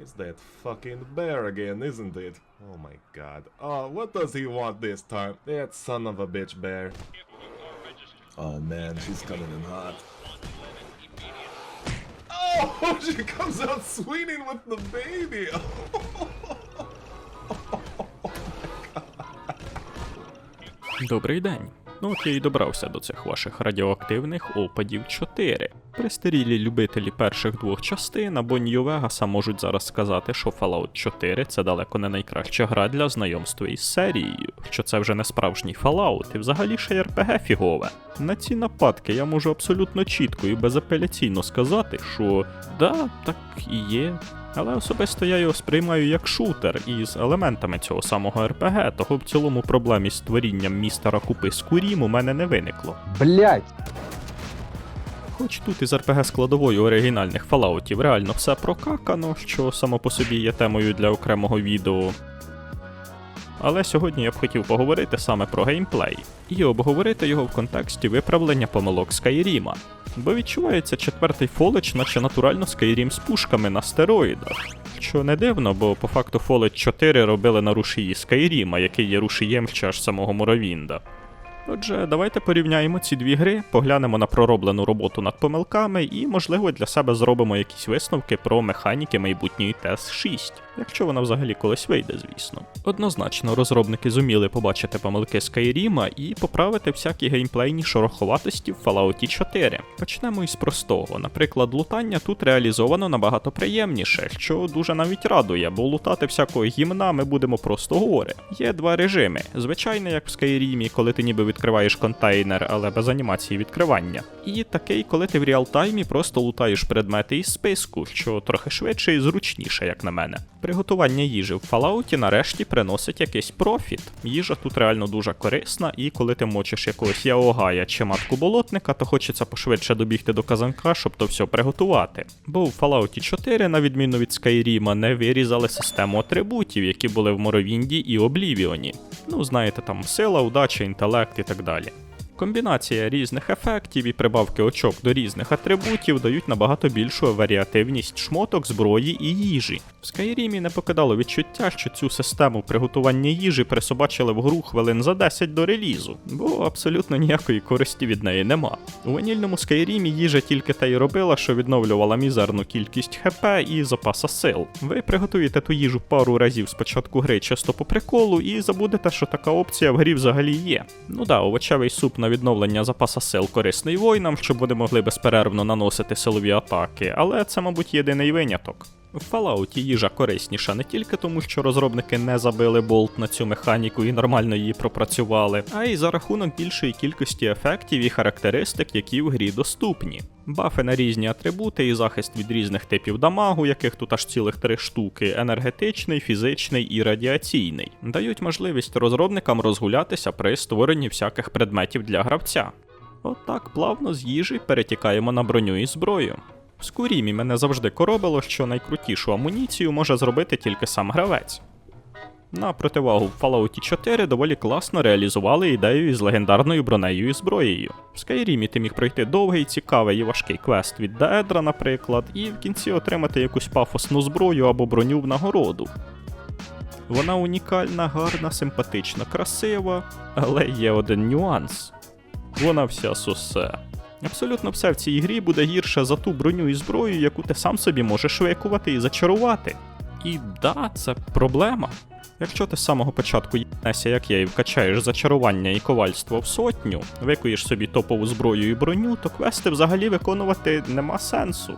It's that fucking bear again, isn't it? Oh my god. Oh, what does he want this time? That son of a bitch bear. Oh man, she's coming in hot. Oh, she comes out swinging with the baby. Добрий день. Ну от я і добрався до цих ваших радіоактивних опадів 4. Пристарілі любителі перших двох частин або Нью Вегаса можуть зараз сказати, що Fallout 4 це далеко не найкраща гра для знайомства із серією, що це вже не справжній Fallout і взагалі ще й RPG фігове. На ці нападки я можу абсолютно чітко і безапеляційно сказати, що да, так і є. Але особисто я його сприймаю як шутер із елементами цього самого РПГ, того в цілому проблем із створінням містера купи з курім у мене не виникло. Блять! Хоч тут із РПГ складовою оригінальних фалаутів реально все прокакано, що само по собі є темою для окремого відео. Але сьогодні я б хотів поговорити саме про геймплей і обговорити його в контексті виправлення помилок Скайріма. Бо відчувається четвертий фолич, наче натурально Skyrim з пушками на стероїдах. Що не дивно, бо по факту Fallout 4 робили на рушії Скайріма, який є рушієм ще аж самого Моровінда. Отже, давайте порівняємо ці дві гри, поглянемо на пророблену роботу над помилками і, можливо, для себе зробимо якісь висновки про механіки майбутньої TES-6, якщо вона взагалі колись вийде, звісно. Однозначно, розробники зуміли побачити помилки Скайріма і поправити всякі геймплейні шороховатості в Fallout 4. Почнемо із простого. Наприклад, лутання тут реалізовано набагато приємніше, що дуже навіть радує, бо лутати всякого гімна ми будемо просто гори. Є два режими: звичайний, як в Скайрімі, коли ти ніби відкриваєш контейнер, але без анімації відкривання. І такий, коли ти в реалтаймі просто лутаєш предмети із списку, що трохи швидше і зручніше, як на мене. Приготування їжі в Fallout нарешті приносить якийсь профіт. Їжа тут реально дуже корисна, і коли ти мочиш якогось яогая чи матку болотника, то хочеться пошвидше добігти до казанка, щоб то все приготувати. Бо в Fallout 4, на відміну від Skyrim, не вирізали систему атрибутів, які були в Моровінді і Облівіоні. Ну, знаєте, там сила, удача, інтелект і так далі. Комбінація різних ефектів і прибавки очок до різних атрибутів дають набагато більшу варіативність шмоток, зброї і їжі. В Скайрімі не покидало відчуття, що цю систему приготування їжі присобачили в гру хвилин за 10 до релізу, бо абсолютно ніякої користі від неї нема. У ванільному Скайрімі їжа тільки те й робила, що відновлювала мізерну кількість ХП і запаса сил. Ви приготуєте ту їжу пару разів з початку гри чисто по приколу і забудете, що така опція в грі взагалі є. Ну да, овочевий суп на відновлення запаса сил корисний воїнам, щоб вони могли безперервно наносити силові атаки, але це, мабуть, єдиний виняток. В Fallout їжа корисніша не тільки тому, що розробники не забили болт на цю механіку і нормально її пропрацювали, а й за рахунок більшої кількості ефектів і характеристик, які в грі доступні. Бафи на різні атрибути і захист від різних типів дамагу, яких тут аж цілих три штуки: енергетичний, фізичний і радіаційний, дають можливість розробникам розгулятися при створенні всяких предметів для гравця. Отак плавно з їжі перетікаємо на броню і зброю. В Скурімі мене завжди коробило, що найкрутішу амуніцію може зробити тільки сам гравець. На противагу в Fallout 4 доволі класно реалізували ідею із легендарною бронею і зброєю. В Скайрімі ти міг пройти довгий, цікавий і важкий квест від Деедра, наприклад, і в кінці отримати якусь пафосну зброю або броню в нагороду. Вона унікальна, гарна, симпатична, красива, але є один нюанс. Вона вся сосе. Абсолютно все в цій грі буде гірше за ту броню і зброю, яку ти сам собі можеш викувати і зачарувати. І да, це проблема. Якщо ти з самого початку їбнешся, як я, і вкачаєш зачарування і ковальство в сотню, викуєш собі топову зброю і броню, то квести взагалі виконувати нема сенсу.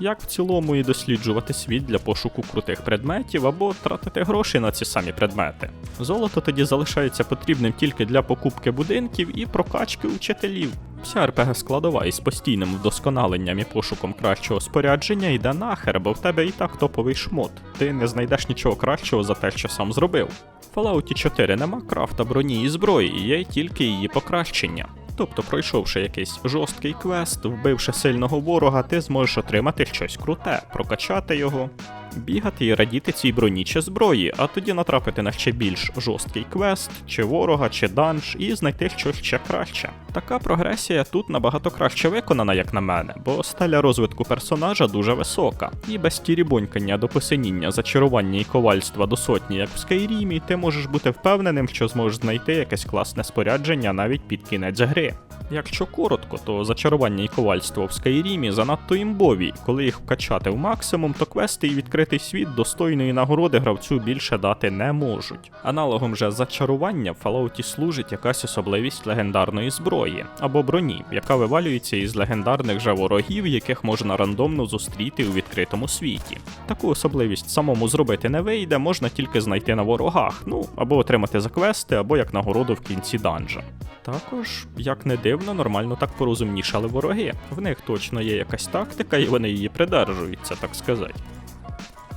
Як в цілому і досліджувати світ для пошуку крутих предметів або тратити гроші на ці самі предмети. Золото тоді залишається потрібним тільки для покупки будинків і прокачки учителів. Вся РПГ складова із постійним вдосконаленням і пошуком кращого спорядження йде нахер, бо в тебе і так топовий шмот. Ти не знайдеш нічого кращого за те, що сам зробив. В Fallout 4 нема крафта броні і зброї, є тільки її покращення. Тобто, пройшовши якийсь жорсткий квест, вбивши сильного ворога, ти зможеш отримати щось круте, прокачати його, бігати і радіти цій броні чи зброї, а тоді натрапити на ще більш жорсткий квест, чи ворога, чи данж, і знайти щось ще краще. Така прогресія тут набагато краще виконана, як на мене, бо стеля розвитку персонажа дуже висока. І без тірібонькання до посиніння, зачарування і ковальства до сотні, як в Скайрімі, ти можеш бути впевненим, що зможеш знайти якесь класне спорядження навіть під кінець гри. Якщо коротко, то зачарування і ковальство в Скайрімі занадто імбові. Коли їх вкачати в максимум, то квести і відкритий світ достойної нагороди гравцю більше дати не можуть. Аналогом же зачарування в Fallout служить якась особливість легендарної зброї або броні, яка вивалюється із легендарних же ворогів, яких можна рандомно зустріти у відкритому світі. Таку особливість самому зробити не вийде, можна тільки знайти на ворогах, ну або отримати за квести, або як нагороду в кінці данжа. Також, як не дивно, нормально так порозумнішали вороги. В них точно є якась тактика, і вони її придержуються, так сказати.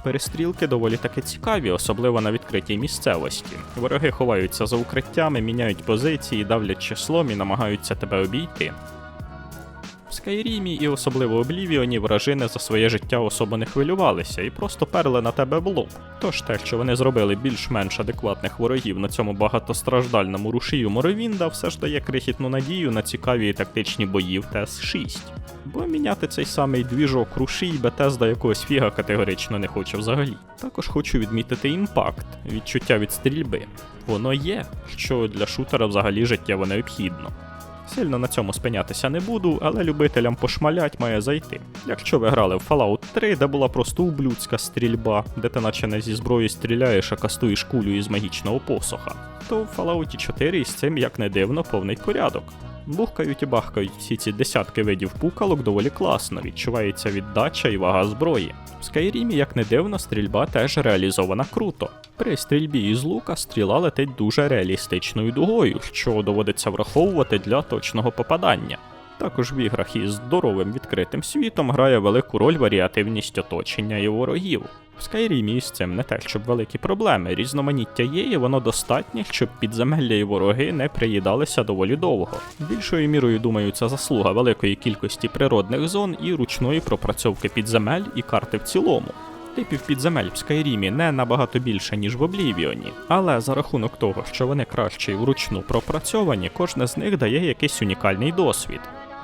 Перестрілки доволі таки цікаві, особливо на відкритій місцевості. Вороги ховаються за укриттями, міняють позиції, давлять числом і намагаються тебе обійти. В Скайрімі і особливо Облівіоні вражини за своє життя особо не хвилювалися і просто перли на тебе в лоб. Тож те, що вони зробили більш-менш адекватних ворогів на цьому багатостраждальному рушію Моровінда, все ж дає крихітну надію на цікаві тактичні бої в ТС-6. Бо міняти цей самий двіжок рушій Бетезда якогось фіга категорично не хоче взагалі. Також хочу відмітити імпакт, відчуття від стрільби. Воно є, що для шутера взагалі життєво необхідно. Сильно на цьому спинятися не буду, але любителям пошмалять має зайти. Якщо ви грали в Fallout 3, де була просто ублюдська стрільба, де ти наче не зі зброї стріляєш, а кастуєш кулю із магічного посоха, то в Fallout 4 із цим, як не дивно, повний порядок. Бухкають і бахкають всі ці десятки видів пукалок доволі класно, відчувається віддача і вага зброї. В Скайрімі, як не дивно, стрільба теж реалізована круто. При стрільбі із лука стріла летить дуже реалістичною дугою, що доводиться враховувати для точного попадання. Також в іграх із здоровим відкритим світом грає велику роль варіативність оточення і ворогів. В Скайрімі із цим не те, щоб великі проблеми. Різноманіття є, і воно достатнє, щоб підземелля і вороги не приїдалися доволі довго. Більшою мірою, думаю, це заслуга великої кількості природних зон і ручної пропрацьовки підземель і карти в цілому. Типів підземель в Скайрімі не набагато більше, ніж в Облівіоні, але за рахунок того, що вони краще і вручну пропрацьовані, кожне з них дає якийсь унікальний досвід.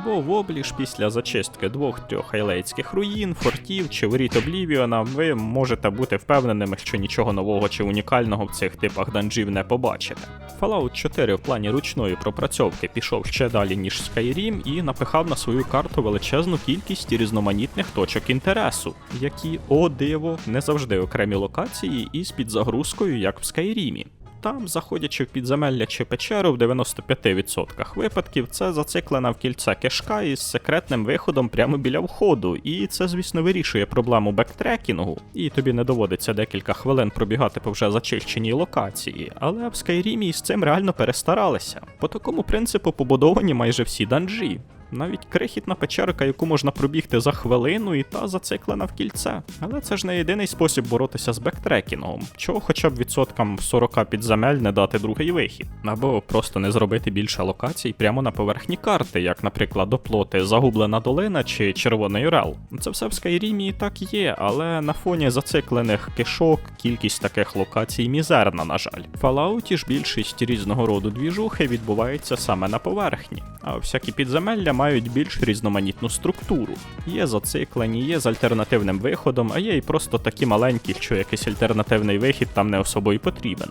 Бо в обліж після зачистки двох-трьох хайлейтських руїн, фортів чи воріт Облівіона ви можете бути впевненими, що нічого нового чи унікального в цих типах данжів не побачите. Fallout 4 в плані ручної пропрацьовки пішов ще далі, ніж Skyrim, і напихав на свою карту величезну кількість різноманітних точок інтересу, які, о диво, не завжди окремі локації із підзагрузкою, як в Скайрімі. Там, заходячи в підземелля чи печеру, в 95% випадків це зациклена в кільце кишка із секретним виходом прямо біля входу, і це, звісно, вирішує проблему бектрекінгу, і тобі не доводиться декілька хвилин пробігати по вже зачищеній локації. Але в Скайрімі з цим реально перестаралися. По такому принципу побудовані майже всі данжі. Навіть крихітна печерка, яку можна пробігти за хвилину, і та зациклена в кільце. Але це ж не єдиний спосіб боротися з бектрекінгом, чого хоча б відсоткам 40 підземель не дати другий вихід, або просто не зробити більше локацій прямо на поверхні карти, як, наприклад, доплоти Загублена долина чи Червоний Рел. Це все в Скайрімі і так є, але на фоні зациклених кишок кількість таких локацій мізерна, на жаль. В Fallout ж більшість різного роду двіжухи відбувається саме на поверхні, а всякі підземелля мають більш різноманітну структуру. Є зациклені, є з альтернативним виходом, а є і просто такі маленькі, що якийсь альтернативний вихід там не особо і потрібен.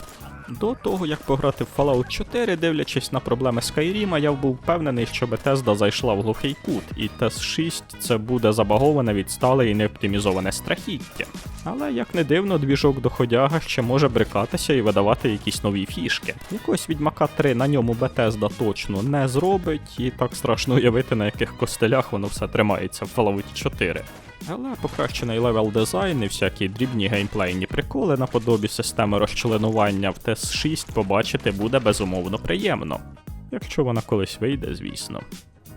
До того, як пограти в Fallout 4, дивлячись на проблеми Skyrim, я був впевнений, що Bethesda зайшла в глухий кут, і TES 6 це буде забаговане, відстале і неоптимізоване страхіття. Але як не дивно, двіжок доходяга ще може брикатися і видавати якісь нові фішки. Якось Відьмака 3 на ньому Bethesda точно не зробить, і так страшно уявити, на яких костелях воно все тримається в Fallout 4. Але покращений левел дизайн і всякі дрібні геймплейні приколи наподобі системи розчленування в ТС 6 побачити буде безумовно приємно. Якщо вона колись вийде, звісно.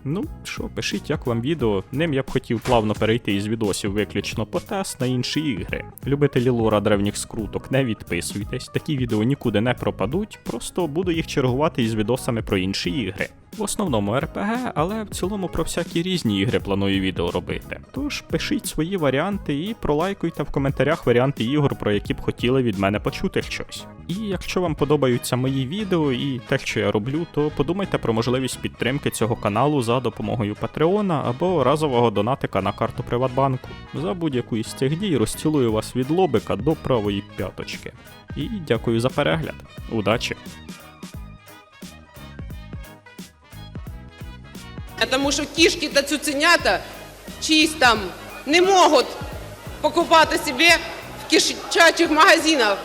Ну що, пишіть, як вам відео. Ним я б хотів плавно перейти із відосів виключно по тест на інші ігри. Любителі лора древніх скруток, не відписуйтесь, такі відео нікуди не пропадуть, просто буду їх чергувати із відосами про інші ігри. В основному РПГ, але в цілому про всякі різні ігри планую відео робити. Тож пишіть свої варіанти і пролайкуйте в коментарях варіанти ігор, про які б хотіли від мене почути щось. І якщо вам подобаються мої відео і те, що я роблю, то подумайте про можливість підтримки цього каналу за допомогою Патреона або разового донатика на карту Приватбанку. За будь-яку із цих дій розцілую вас від лобика до правої п'яточки. І дякую за перегляд. Удачі! Тому що кішки та цуценята чиїсь там не можуть покупати собі в кишачих магазинах.